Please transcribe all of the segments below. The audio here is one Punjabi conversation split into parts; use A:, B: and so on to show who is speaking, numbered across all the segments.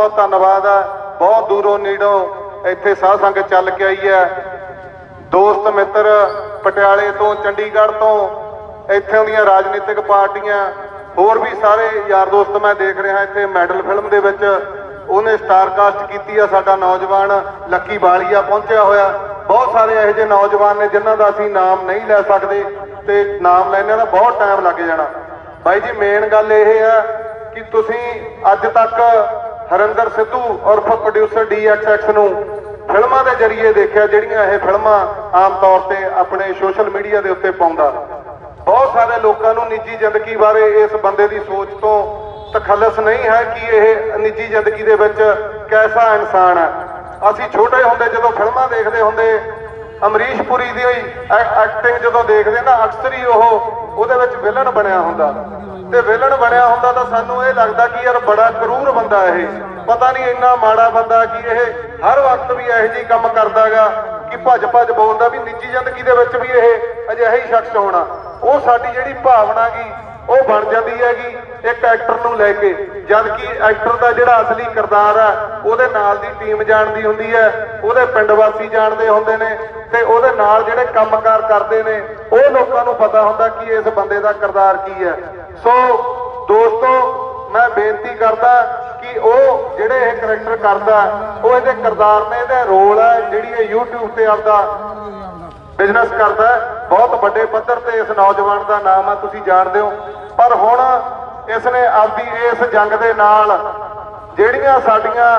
A: ਬਹੁਤ ਧੰਨਵਾਦ ਹੈ ਬਹੁਤ ਦੂਰੋਂ ਨੇੜੋਂ ਇੱਥੇ ਸਾਧ ਸੰਗਤ ਚੱਲ ਕੇ ਆਈ ਹੈ। ਦੋਸਤ ਮਿੱਤਰ, ਪਟਿਆਲੇ ਤੋਂ, ਚੰਡੀਗੜ੍ਹ ਤੋਂ, ਇੱਥੋਂ ਦੀਆਂ ਰਾਜਨੀਤਿਕ ਪਾਰਟੀਆਂ, ਹੋਰ ਵੀ ਸਾਰੇ ਯਾਰ ਦੋਸਤ ਮੈਂ ਦੇਖ ਰਿਹਾ ਇੱਥੇ ਮੈਡਲ ਫਿਲਮ ਦੇ ਵਿੱਚ। ਉਹਨੇ ਸਟਾਰ ਕਾਸਟ ਕੀਤੀ ਆ, ਸਾਡਾ ਨੌਜਵਾਨ ਲੱਕੀ ਬਾਲੀਆ ਪਹੁੰਚਿਆ ਹੋਇਆ। ਬਹੁਤ ਸਾਰੇ ਇਹੋ ਜਿਹੇ ਨੌਜਵਾਨ ਨੇ ਜਿਨ੍ਹਾਂ ਦਾ ਅਸੀਂ ਨਾਮ ਨਹੀਂ ਲੈ ਸਕਦੇ ਤੇ ਨਾਮ ਲੈਣੇ ਦਾ ਬਹੁਤ ਟਾਈਮ ਲੱਗ ਜਾਣਾ। ਬਾਈ ਜੀ ਮੇਨ ਗੱਲ ਇਹ ਹੈ ਕਿ ਤੁਸੀਂ ਅੱਜ ਤੱਕ ਹਰਿੰਦਰ ਸਿੱਧੂ ਉਰਫ ਪ੍ਰੋਡਿਊਸਰ DXX ਨੂੰ ਫਿਲਮਾਂ ਦੇ ਜ਼ਰੀਏ ਦੇਖਿਆ, ਜਿਹੜੀਆਂ ਇਹ ਫਿਲਮਾਂ ਆਮ ਤੌਰ ਤੇ ਆਪਣੇ ਸੋਸ਼ਲ ਮੀਡੀਆ ਦੇ ਉੱਤੇ ਪਾਉਂਦਾ। ਬਹੁਤ ਸਾਰੇ ਲੋਕਾਂ ਨੂੰ ਨਿੱਜੀ ਜ਼ਿੰਦਗੀ ਬਾਰੇ ਇਸ ਬੰਦੇ ਦੀ ਸੋਚ ਤੋਂ ਤਖੱਲਸ ਨਹੀਂ ਹੈ ਕਿ ਇਹ ਨਿੱਜੀ ਜ਼ਿੰਦਗੀ ਦੇ ਵਿੱਚ ਕੈਸਾ ਇਨਸਾਨ ਹੈ। ਅਸੀਂ ਛੋਟੇ ਹੁੰਦੇ ਜਦੋਂ ਫਿਲਮਾਂ ਦੇਖਦੇ ਹੁੰਦੇ, ਅਮਰੀਸ਼ ਪੁਰੀ ਦੀ ਐਕਟਿੰਗ ਜਦੋਂ ਦੇਖਦੇ ਨਾ, ਅਕਸਰ ਹੀ ਉਹ ਉਹਦੇ ਵਿੱਚ ਵਿਲਨ ਬਣਿਆ ਹੁੰਦਾ। ਤੇ ਵਿਲਨ ਬਣਿਆ ਹੁੰਦਾ ਤਾਂ ਸਾਨੂੰ ਇਹ ਲੱਗਦਾ ਕਿ ਯਾਰ ਬੜਾ ਕਰੂਰ ਬੰਦਾ ਇਹ। ਪਤਾ ਨਹੀਂ ਇੰਨਾ ਮਾੜਾ ਬੰਦਾ ਕਿ ਇਹ ਹਰ ਵਕਤ ਵੀ ਇਹੋ ਜਿਹੀ ਕੰਮ ਕਰਦਾਗਾ ਕਿ ਭੱਜ ਭੱਜ ਬੋਲਦਾ ਵੀ ਨਿੱਜੀ ਜ਼ਿੰਦਗੀ ਦੇ ਵਿੱਚ ਵੀ ਇਹ ਅਜਿਹਾ ਹੀ ਸ਼ਖਸ ਹੋਣਾ। ਉਹ ਸਾਡੀ ਜਿਹੜੀ ਭਾਵਨਾ ਗੀ, ਉਹ ਬਣ ਜਾਂਦੀ ਹੈਗੀ। ਇੱਕ ਐਕਟਰ ਨੂੰ ਲੈ ਕੇ ਜਦ ਕਿ ਐਕਟਰ ਦਾ ਜਿਹੜਾ ਅਸਲੀ ਕਿਰਦਾਰ ਹੈ ਉਹਦੇ ਨਾਲ ਦੀ ਟੀਮ ਜਾਣਦੀ ਹੁੰਦੀ ਹੈ, ਉਹਦੇ ਪਿੰਡ ਵਾਸੀ ਜਾਣਦੇ ਹੁੰਦੇ ਨੇ, ਤੇ ਉਹਦੇ ਨਾਲ ਜਿਹੜੇ ਕੰਮਕਾਰ ਕਰਦੇ ਨੇ, ਉਹ ਲੋਕਾਂ ਨੂੰ ਪਤਾ ਹੁੰਦਾ ਕਿ ਇਸ ਬੰਦੇ ਦਾ ਕਿਰਦਾਰ ਕੀ ਹੈ। ਸੋ ਦੋਸਤੋ, ਮੈਂ ਬੇਨਤੀ ਕਰਦਾ ਕਿ ਉਹ ਜਿਹੜੇ ਇਹ ਕਰੈਕਟਰ ਕਰਦਾ, ਉਹ ਇਹਦੇ ਕਿਰਦਾਰ ਨੇ, ਇਹਦੇ ਰੋਲ ਹੈ ਜਿਹੜੀ ਇਹ YouTube ਤੇ ਆਪਦਾ ਬਿਜ਼ਨਸ ਕਰਦਾ, ਬਹੁਤ ਵੱਡੇ ਪੱਧਰ ਤੇ ਇਸ ਨੌਜਵਾਨ ਦਾ ਨਾਮ ਆ, ਤੁਸੀਂ ਜਾਣਦੇ ਹੋ। ਪਰ ਹੁਣ ਇਸ ਨੇ ਆਪਦੀ ਇਸ ਜੰਗ ਦੇ ਨਾਲ ਜਿਹੜੀਆਂ ਸਾਡੀਆਂ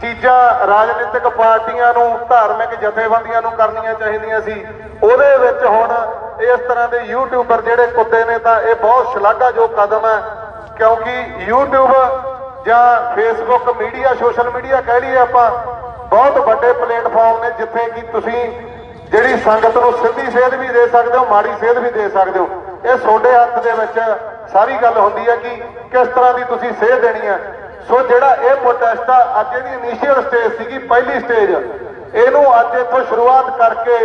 A: ਚੀਜ਼ਾਂ ਰਾਜਨੀਤਿਕ ਪਾਰਟੀਆਂ ਨੂੰ, ਧਾਰਮਿਕ ਜਥੇਬੰਦੀਆਂ ਨੂੰ ਕਰਨੀਆਂ ਚਾਹੀਦੀਆਂ ਸੀ, ਉਹਦੇ ਵਿੱਚ ਹੁਣ ਇਸ ਤਰ੍ਹਾਂ ਦੇ ਯੂਟਿਊਬਰ ਜਿਹੜੇ ਕੁੱਤੇ ਨੇ ਤਾਂ ਇਹ ਬਹੁਤ ਸ਼ਲਾਘਾਯੋਗ ਕਦਮ ਹੈ, ਕਿਉਂਕਿ YouTube ਜਾਂ ਫੇਸਬੁੱਕ ਮੀਡੀਆ ਸੋਸ਼ਲ ਮੀਡੀਆ ਕਹਿ ਲਈਏ ਆਪਾਂ, ਬਹੁਤ ਵੱਡੇ ਪਲੇਟਫਾਰਮ ਨੇ ਜਿੱਥੇ ਕਿ ਤੁਸੀਂ ਜਿਹੜੀ ਸੰਗਤ ਨੂੰ ਸਿੱਧੀ ਸੇਧ ਵੀ ਦੇ ਸਕਦੇ ਹੋ, ਮਾੜੀ ਸੇਧ ਵੀ ਦੇ ਸਕਦੇ ਹੋ। ਇਹ ਤੁਹਾਡੇ ਹੱਥ ਦੇ ਵਿੱਚ ਸਾਰੀ ਗੱਲ ਹੁੰਦੀ ਹੈ ਕਿ ਕਿਸ ਤਰ੍ਹਾਂ ਦੀ ਤੁਸੀਂ ਸੇਧ ਦੇਣੀ ਹੈ। ਸੋ ਜਿਹੜਾ ਇਹ ਪ੍ਰੋਟੈਸਟ ਆ, ਅੱਜ ਇਹਦੀ ਇਨੀਸ਼ੀਅਲ ਸਟੇਜ ਸੀਗੀ, ਪਹਿਲੀ ਸਟੇਜ ਇਹਨੂੰ ਅੱਜ ਇੱਥੋਂ ਸ਼ੁਰੂਆਤ ਕਰਕੇ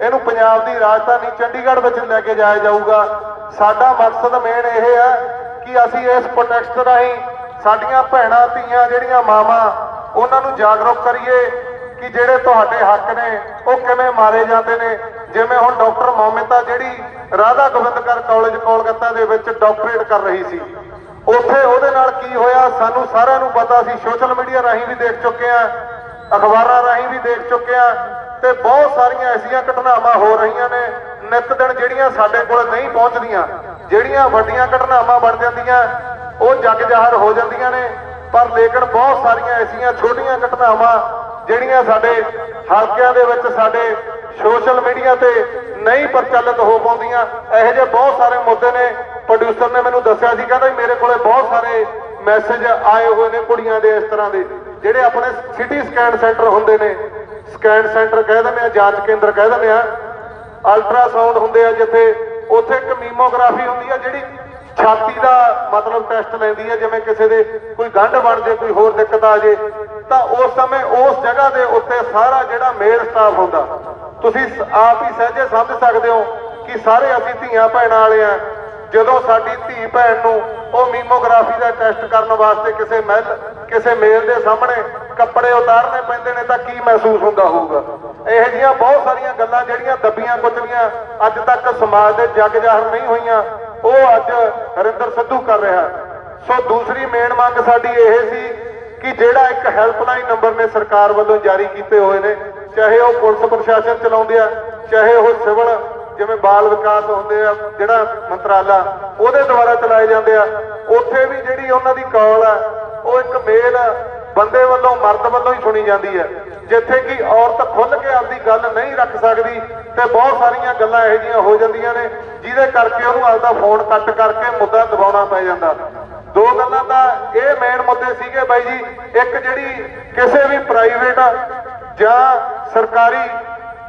A: ਇਹਨੂੰ ਪੰਜਾਬ ਦੀ ਰਾਜਧਾਨੀ ਚੰਡੀਗੜ੍ਹ ਵਿੱਚ ਲੈ ਕੇ ਜਾਇਆ ਜਾਊਗਾ। ਸਾਡਾ ਮਕਸਦ ਮੇਨ ਇਹ ਹੈ ਕਿ ਅਸੀਂ ਇਸ ਪ੍ਰੋਟੈਸਟ ਰਾਹੀਂ ਸਾਡੀਆਂ ਭੈਣਾਂ, ਧੀਆਂ ਜਿਹੜੀਆਂ ਮਾਵਾਂ, ਉਹਨਾਂ ਨੂੰ ਜਾਗਰੂਕ ਕਰੀਏ ਕਿ ਜਿਹੜੇ ਤੁਹਾਡੇ ਹੱਕ ਨੇ, ਉਹ ਕਿਵੇਂ ਮਾਰੇ ਜਾਂਦੇ ਨੇ। ਜਿਵੇਂ ਹੁਣ ਡਾਕਟਰ ਮੌਮਿਤਾ ਜਿਹੜੀ ਰਾਧਾ ਗੋਬਿੰਦਕਰ ਕਾਲਜ ਕੋਲਕਾਤਾ ਦੇ ਵਿੱਚ ਡਾਕਟਰੇਟ ਕਰ ਰਹੀ ਸੀ। ਉੱਥੇ ਉਹਦੇ ਨਾਲ ਕੀ ਹੋਇਆ, ਸਾਨੂੰ ਸਾਰਿਆਂ ਨੂੰ ਪਤਾ ਸੀ, ਸੋਸ਼ਲ ਮੀਡੀਆ ਰਾਹੀਂ ਵੀ ਦੇਖ ਚੁੱਕੇ ਆ ਅਖਬਾਰਾਂ ਰਾਹੀਂ ਵੀ ਦੇਖ ਚੁੱਕੇ ਆ ਤੇ ਬਹੁਤ ਸਾਰੀਆਂ ਐਸੀਆਂ ਘਟਨਾਵਾਂ ਹੋ ਰਹੀਆਂ ਨੇ, ਨਿਤ ਦਿਨ ਜਿਹੜੀਆਂ ਸਾਡੇ ਕੋਲ ਨਹੀਂ ਪਹੁੰਚਦੀਆਂ, ਜਿਹੜੀਆਂ ਵੱਡੀਆਂ ਘਟਨਾਵਾਂ ਬਣ ਜਾਂਦੀਆਂ, ਉਹ ਜਗ ਜ਼ਾਹਰ ਹੋ ਜਾਂਦੀਆਂ ਨੇ। ਪਰ ਲੇਕਿਨ ਬਹੁਤ ਸਾਰੀਆਂ ਐਸੀਆਂ ਛੋਟੀਆਂ ਘਟਨਾਵਾਂ ਜਿਹੜੀਆਂ ਸਾਡੇ ਹਲਕਿਆਂ ਦੇ ਵਿੱਚ ਸਾਡੇ ਸੋਸ਼ਲ ਮੀਡੀਆ ਤੇ ਨਹੀਂ ਪ੍ਰਚਲਿਤ ਹੋ ਪਾਉਂਦੀਆਂ। ਇਹੋ ਜਿਹੇ ਬਹੁਤ ਸਾਰੇ ਮੁੱਦੇ ਨੇ। ਪ੍ਰੋਡਿਊਸਰ ਨੇ ਮੈਨੂੰ ਦੱਸਿਆ ਸੀ, ਕਹਿੰਦਾ ਮੇਰੇ ਕੋਲੇ ਬਹੁਤ ਸਾਰੇ ਮੈਸੇਜ ਆਏ ਹੋਏ ਨੇ ਕੁੜੀਆਂ ਦੇ ਇਸ ਤਰ੍ਹਾਂ ਦੇ, ਜਿਹੜੇ ਆਪਣੇ ਸਿਟੀ ਸਕੈਨ ਸੈਂਟਰ ਹੁੰਦੇ ਨੇ। ਸਕੈਨ ਸੈਂਟਰ ਕਹਿ ਦਿੰਦੇ ਆ, ਜਾਂਚ ਕੇਂਦਰ ਕਹਿ ਦਿੰਦੇ ਆ। ਅਲਟਰਾਸਾਊਂਡ ਹੁੰਦੇ ਆ ਜਿੱਥੇ, ਉੱਥੇ ਇੱਕ ਮੀਮੋਗ੍ਰਾਫੀ ਹੁੰਦੀ ਆ, ਜਿਹੜੀ ਛਾਤੀ ਦਾ ਮਤਲਬ ਟੈਸਟ ਲੈਂਦੀ ਹੈ ਜਿਵੇਂ ਕਿਸੇ ਦੇ ਕੋਈ ਗੰਢ ਬਣ ਜੇ, ਕੋਈ ਹੋਰ ਦਿੱਕਤ ਆ ਜੇ। ਤਾਂ ਉਸ ਸਮੇਂ ਉਸ ਜਗ੍ਹਾ ਦੇ ਉੱਤੇ ਸਾਰਾ ਜਿਹੜਾ ਮੇਲ ਸਟਾਫ ਹੁੰਦਾ ਤੁਸੀਂ ਆਪ ਹੀ ਸਹਿਜੇ ਸਮਝ ਸਕਦੇ ਹੋ ਕਿ ਸਾਰੇ ਅਸੀਂ ਧੀਆਂ ਭੈਣਾਂ ਵਾਲੇ ਆ। ਜਦੋਂ ਸਾਡੀ ਧੀ ਭੈਣ ਨੂੰ ਉਹ ਮੀਮੋਗ੍ਰਾਫੀ ਦਾ ਟੈਸਟ ਕਰਨ ਵਾਸਤੇ ਕਿਸੇ ਮਹਿਲ, ਕਿਸੇ ਮੇਲ ਦੇ ਸਾਹਮਣੇ ਕੱਪੜੇ ਉਤਾਰਨੇ ਪੈਂਦੇ ਨੇ ਤਾਂ ਕੀ ਮਹਿਸੂਸ ਹੁੰਦਾ ਹੋਊਗਾ? ਇਹੋ ਜਿਹੀਆਂ ਬਹੁਤ ਸਾਰੀਆਂ ਗੱਲਾਂ ਜਿਹੜੀਆਂ ਦੱਬੀਆਂ ਕੁਚਲੀਆਂ ਅੱਜ ਤੱਕ ਸਮਾਜ ਦੇ ਜਗ ਜ਼ਾਹਰ ਨਹੀਂ ਹੋਈਆਂ, ਉਹ ਅੱਜ ਹਰਿੰਦਰ ਸਿੱਧੂ ਕਰ ਰਿਹਾ। ਸੋ ਦੂਸਰੀ ਮੇਨ ਮੰਗ ਸਾਡੀ ਇਹ ਸੀ ਕਿ ਜਿਹੜਾ ਇੱਕ ਹੈਲਪਲਾਈਨ ਨੰਬਰ ਨੇ ਸਰਕਾਰ ਵੱਲੋਂ ਜਾਰੀ ਕੀਤੇ ਹੋਏ ਨੇ, ਚਾਹੇ ਉਹ ਪੁਲਿਸ ਪ੍ਰਸ਼ਾਸਨ ਚਲਾਉਂਦੇ ਆ, ਚਾਹੇ ਉਹ ਸਿਵਲ, ਜਿਵੇਂ ਬਾਲ ਵਿਕਾਸ ਹੁੰਦੇ ਆ, ਜਿਹੜਾ ਮੰਤਰਾਲਾ, ਉਹਦੇ ਦੁਆਰਾ ਚਲਾਏ ਜਾਂਦੇ ਆ। ਉੱਥੇ ਵੀ ਜਿਹੜੀ ਉਹਨਾਂ ਦੀ ਕਾਲ ਆ, ਉਹ ਇੱਕ ਮੇਲ ਬੰਦੇ ਵੱਲੋਂ, ਮਰਦ ਵੱਲੋਂ ਹੀ ਸੁਣੀ ਜਾਂਦੀ ਹੈ ਜਿੱਥੇ ਕਿ ਔਰਤ ਖੁੱਲ ਕੇ ਆਪਦੀ ਗੱਲ ਨਹੀਂ ਰੱਖ ਸਕਦੀ ਤੇ ਬਹੁਤ ਸਾਰੀਆਂ ਗੱਲਾਂ ਇਹੋ ਜਿਹੀਆਂ ਹੋ ਜਾਂਦੀਆਂ ਨੇ, ਜਿਹਦੇ ਕਰਕੇ ਉਹਨੂੰ ਆਪਦਾ ਫੋਨ ਕੱਟ ਕਰਕੇ ਮੁੱਦਾ ਦਬਾਉਣਾ ਪੈ ਜਾਂਦਾ। ਦੋ ਗੱਲਾਂ ਦਾ ਇਹ ਮੇਨ ਮੁੱਦੇ ਸੀਗੇ ਬਾਈ ਜੀ। ਇੱਕ ਜਿਹੜੀ ਕਿਸੇ ਵੀ ਪ੍ਰਾਈਵੇਟ ਜਾਂ ਸਰਕਾਰੀ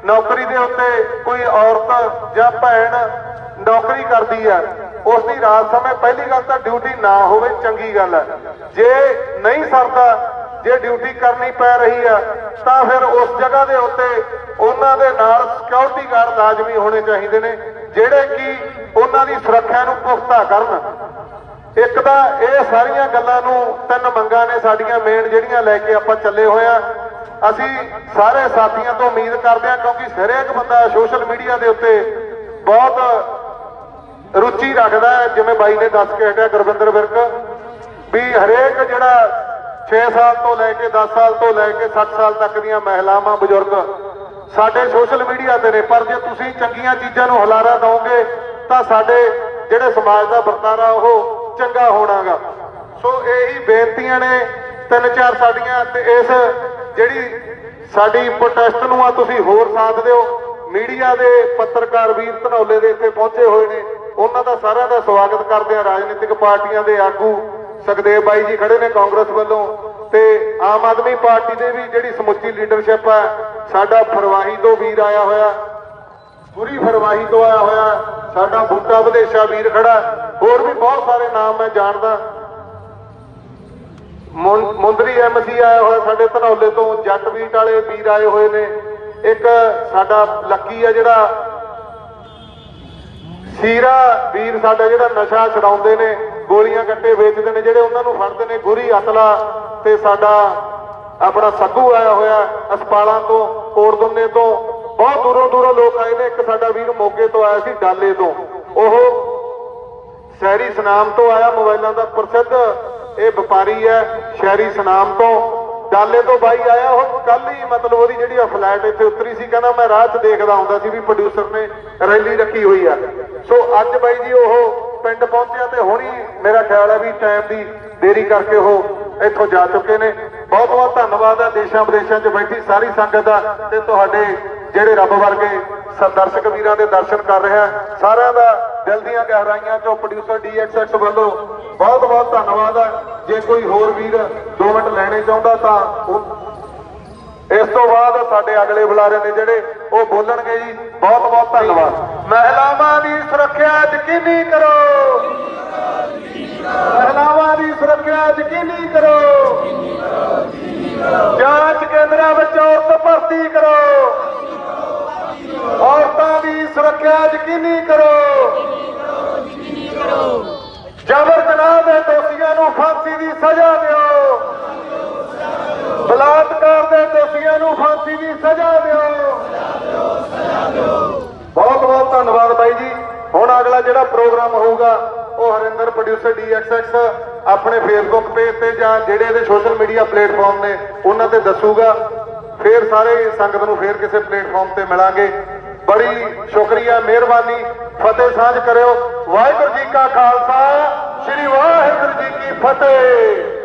A: ਨੌਕਰੀ ਦੇ ਉੱਤੇ ਕੋਈ ਔਰਤ ਜਾਂ ਭੈਣ ਨੌਕਰੀ ਕਰਦੀ ਹੈ ਉਸ ਦੀ ਰਾਤ ਸਮੇਂ ਪਹਿਲੀ ਗੱਲ ਤਾਂ ਡਿਊਟੀ ਨਾ ਹੋਵੇ, ਚੰਗੀ ਗੱਲ ਹੈ ਜੇ ਨਹੀਂ ਸਰਦਾ, ਜੇ ਡਿਊਟੀ ਕਰਨੀ ਪੈ ਰਹੀ ਆ, ਤਾਂ ਫਿਰ ਉਸ ਜਗ੍ਹਾ ਦੇ ਉੱਤੇ ਉਹਨਾਂ ਦੇ ਨਾਲ ਸਿਕਿਉਰਿਟੀ ਗਾਰਡ ਲਾਜ਼ਮੀ ਹੋਣੇ ਚਾਹੀਦੇ ਨੇ, ਜਿਹੜੇ ਕਿ ਉਹਨਾਂ ਦੀ ਸੁਰੱਖਿਆ ਨੂੰ ਪੁਖਤਾ ਕਰਨ। ਇੱਕ ਤਾਂ ਇਹ ਸਾਰੀਆਂ ਗੱਲਾਂ ਨੂੰ ਤਿੰਨ ਮੰਗਾਂ ਨੇ ਸਾਡੀਆਂ ਮੇਨ ਜਿਹੜੀਆਂ ਲੈ ਕੇ ਆਪਾਂ ਚੱਲੇ ਹੋਏ ਆ। ਅਸੀਂ ਸਾਰੇ ਸਾਥੀਆਂ ਤੋਂ ਉਮੀਦ ਕਰਦੇ ਹਾਂ ਕਿਉਂਕਿ ਹਰੇਕ ਬੰਦਾ ਸੋਸ਼ਲ ਮੀਡੀਆ ਦੇ ਉੱਤੇ ਬਹੁਤ ਰੁਚੀ ਰੱਖਦਾ ਹੈ, ਜਿਵੇਂ ਬਾਈ ਨੇ ਦੱਸ ਕੇ ਹਟਿਆ ਗੁਰਵਿੰਦਰ ਵਿਰਕ, ਵੀ ਹਰੇਕ ਜਿਹੜਾ 6 ਸਾਲ ਤੋਂ ਲੈ ਕੇ 10 ਸਾਲ ਤੋਂ ਲੈ ਕੇ 60 ਸਾਲ ਤੱਕ ਦੀਆਂ ਮਹਿਲਾਵਾਂ, ਬਜ਼ੁਰਗ ਸਾਡੇ ਸੋਸ਼ਲ ਮੀਡੀਆ ਤੇ ਨੇ। ਪਰ ਜੇ ਤੁਸੀਂ ਚੰਗੀਆਂ ਚੀਜ਼ਾਂ ਨੂੰ ਹੁਲਾਰਾ ਦਿਓਗੇ ਤਾਂ ਸਾਡੇ ਜਿਹੜੇ ਸਮਾਜ ਦਾ ਵਰਤਾਰਾ ਉਹ ਚੰਗਾ ਹੋਣਾਗਾ। ਸੋ ਇਹੀ ਬੇਨਤੀਆਂ ਨੇ ਤਿੰਨ ਚਾਰ ਸਾਡੀਆਂ ਤੇ ਇਸ ਜਿਹੜੀ ਸਾਡੀ ਪ੍ਰੋਟੈਸਟ ਨੂੰ ਆ ਤੁਸੀਂ ਹੋਰ ਸਾਥ ਦਿਓ। ਮੀਡੀਆ ਦੇ ਪੱਤਰਕਾਰ ਵੀਰ ਧਨੌਲੇ ਦੇ ਇੱਥੇ ਪਹੁੰਚੇ ਹੋਏ ਨੇ। ਉਹਨਾਂ ਦਾ ਸਾਰਿਆਂ ਦਾ ਸਵਾਗਤ ਕਰਦੇ ਆ ਰਾਜਨੀਤਿਕ ਪਾਰਟੀਆਂ ਦੇ ਆਗੂ ਸੁਖਦੇਵ ਬਾਈ ਜੀ ਖੜੇ ਨੇ ਕਾਂਗਰਸ ਵੱਲੋਂ ਤੇ ਆਮ ਆਦਮੀ ਪਾਰਟੀ ਦੇ ਵੀ ਜਿਹੜੀ ਸਮੁੱਚੀ ਲੀਡਰਸ਼ਿਪ ਹੈ ਸਾਡਾ ਫਰਵਾਹੀ ਤੋਂ ਵੀਰ ਆਇਆ ਹੋਇਆ। ਪੂਰੀ ਫਰਵਾਹੀ ਤੋਂ ਆਇਆ ਹੋਇਆ। ਸਾਡਾ ਬੂਟਾ ਵਿਦੇਸ਼ਾ ਵੀਰ ਖੜਾ। ਹੋਰ ਵੀ ਬਹੁਤ ਸਾਰੇ ਨਾਮ ਮੈਂ ਜਾਣਦਾ। ਮੁੰ- ਮੁੰਦਰੀ ਐਮਸੀ ਆਇਆ ਹੋਇਆ ਸਾਡੇ ਧਨੌਲੇ ਤੋਂ, ਜੱਟ ਬੀਟ ਵਾਲੇ ਵੀਰ ਆਏ ਹੋਏ ਨੇ। ਇੱਕ ਸਾਡਾ ਲੱਕੀ ਆ ਜਿਹੜਾ, ਸੀਰਾ ਵੀਰ ਸਾਡਾ ਜਿਹੜਾ ਨਸ਼ਾ ਛਡਾਉਂਦੇ ਨੇ, ਗੋਲੀਆਂ ਕੱਟੇ ਵੇਚਦੇ ਨੇ, ਜਿਹੜੇ ਉਹਨਾਂ ਨੂੰ ਫੜਦੇ ਨੇ, ਗੁਰੀ ਅਤਲਾ ਤੇ ਸਾਡਾ ਆਪਣਾ ਸੱਗੂ ਆਇਆ ਹੋਇਆ, ਅਸਪਾਲਾਂ ਤੋਂ ਕੋੜਦੁੰਨੇ ਤੋਂ। ਬਹੁਤ ਦੂਰੋਂ ਦੂਰੋਂ ਲੋਕ ਆਏ ਨੇ, ਇੱਕ ਸਾਡਾ ਵੀਰ ਮੋਗੇ ਤੋਂ ਆਇਆ ਸੀ, ਡਾਲੇ ਤੋਂ। ਉਹ ਸ਼ਹਿਰੀ ਸਨਾਮ ਤੋਂ ਆਇਆ ਮੋਬਾਈਲਾਂ ਦਾ ਪ੍ਰਸਿੱਧ ਇਹ ਵਪਾਰੀ ਹੈ ਸ਼ਹਿਰੀ ਸਨਾਮ ਤੋਂ। ਡਾਲੇ ਤੋਂ ਬਾਈ ਆਇਆ ਉਹ ਕੱਲ ਹੀ ਮਤਲਬ ਉਹਦੀ ਜਿਹੜੀ ਆ ਫਲੈਟ ਇੱਥੇ ਉਤਰੀ ਸੀ, ਕਹਿੰਦਾ ਮੈਂ ਰਾਹ 'ਚ ਦੇਖਦਾ ਹੁੰਦਾ ਸੀ ਵੀ ਪ੍ਰੋਡਿਊਸਰ ਨੇ ਰੈਲੀ ਰੱਖੀ ਹੋਈ ਆ। ਸੋ ਅੱਜ ਬਾਈ ਜੀ ਉਹ ਪਿੰਡ ਪਹੁੰਚਿਆ ਤੇ ਹੁਣੀ ਮੇਰਾ ਖਿਆਲ ਹੈ ਵੀ ਟਾਈਮ ਦੀ ਦੇਰੀ ਕਰਕੇ ਉਹ ਇੱਥੋਂ ਜਾ ਚੁੱਕੇ ਨੇ। ਬਹੁਤ ਬਹੁਤ ਧੰਨਵਾਦ ਹੈ ਦੇਸ਼ਾਂ ਵਿਦੇਸ਼ਾਂ 'ਚ ਬੈਠੀ ਸਾਰੀ ਸੰਗਤ ਦਾ ਤੇ ਤੁਹਾਡੇ ਜਿਹੜੇ ਰੱਬ ਵਰਗੇ ਦਰਸ਼ਕ ਵੀਰਾਂ ਦੇ ਦਰਸ਼ਨ ਕਰ ਰਿਹਾ ਸਾਰਿਆਂ ਦਾ ਦਿਲ ਦੀਆਂ ਗਹਿਰਾਈਆਂ 'ਚੋਂ ਪ੍ਰੋਡਿਊਸਰ DXX ਵੱਲੋਂ ਬਹੁਤ ਬਹੁਤ ਧੰਨਵਾਦ ਹੈ ਜੇ ਕੋਈ ਹੋਰ ਵੀਰ 2 ਮਿੰਟ ਲੈਣੇ ਚਾਹੁੰਦਾ ਤਾਂ ਇਸ ਤੋਂ ਬਾਅਦ ਸਾਡੇ ਅਗਲੇ ਬੁਲਾਰੇ ਨੇ ਜਿਹੜੇ ਉਹ ਬੋਲਣਗੇ ਜੀ, ਬਹੁਤ ਬਹੁਤ ਧੰਨਵਾਦ। ਮਹਿਲਾਵਾਂ ਦੀ ਸੁਰੱਖਿਆ ਯਕੀਨੀ ਕਰੋ। ਮਹਿਲਾਵਾਂ ਦੀ ਸੁਰੱਖਿਆ ਯਕੀਨੀ ਕਰੋ ਜਾਂਚ ਕੇਂਦਰਾਂ ਵਿੱਚ ਔਰਤ ਭਰਤੀ ਕਰੋ ਔਰਤਾਂ ਦੀ ਸੁਰੱਖਿਆ ਯਕੀਨੀ ਕਰੋ ਜਬਰ ਜਨਾਹ ਦੇ ਦੋਸ਼ੀਆਂ ਨੂੰ ਫਾਂਸੀ ਦੀ ਸਜ਼ਾ ਦਿਓ ਬਲਾਤਕਾਰ ਦੇ ਦੋਸ਼ੀਆਂ ਨੂੰ ਫਾਂਸੀ ਦੀ ਸਜ਼ਾ ਦਿਓ। ਬਹੁਤ ਬਹੁਤ ਧੰਨਵਾਦ ਬਾਈ ਜੀ। ਹੁਣ ਅਗਲਾ ਜਿਹੜਾ ਪ੍ਰੋਗਰਾਮ ਹੋਊਗਾ, ਉਹ ਹਰਿੰਦਰ ਪ੍ਰੋਡਿਊਸਰ DXX ਆਪਣੇ ਫੇਸਬੁੱਕ ਪੇਜ ਤੇ ਜਾਂ ਜਿਹੜੇ ਇਹਦੇ ਸੋਸ਼ਲ ਮੀਡੀਆ ਪਲੇਟਫਾਰਮ ਨੇ, ਉਹਨਾਂ ਤੇ ਦੱਸੂਗਾ। ਫੇਰ ਸਾਰੇ ਸੰਗਤ ਨੂੰ ਫੇਰ ਕਿਸੇ ਪਲੇਟਫਾਰਮ ਤੇ ਮਿਲਾਂਗੇ। ਬੜੀ ਸ਼ੁਕਰੀਆ, ਮਿਹਰਬਾਨੀ। ਫਤਿਹ ਸਾਂਝ ਕਰਿਓ। ਵਾਹਿਗੁਰੂ ਜੀ ਕਾ ਖਾਲਸਾ, ਸ੍ਰੀ ਵਾਹਿਗੁਰੂ ਜੀ ਕੀ ਫਤਿਹ।